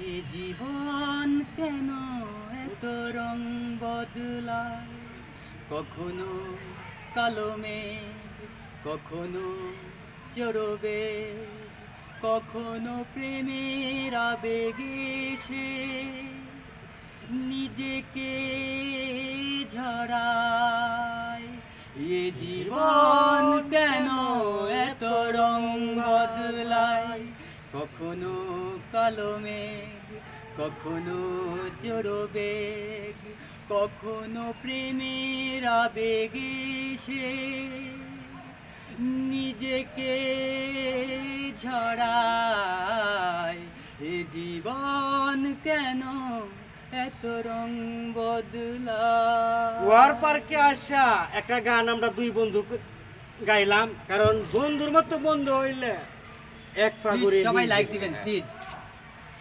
এ জীবন কেন এত রং বদলায়? কখনো কালো মেঘ, কখনো চরবে কখনো প্রেমের আবেগে সে নিজেকে ঝরায়। এ জীবন কেন এত রং বদলায়? কখনো কালো মেঘ, কখনো বেগ, কখনো প্রেমের আবেগে সে নিজেকে ঝরায় এ জীবন কেন এত রং বদলায়? ওয়ার পার্কে আসা একটা গান আমরা দুই বন্ধু গাইলাম, কারণ বন্ধুর মতো বন্ধু হইলে এক পাগুড়ি সবাই লাইক দিবেন প্লিজ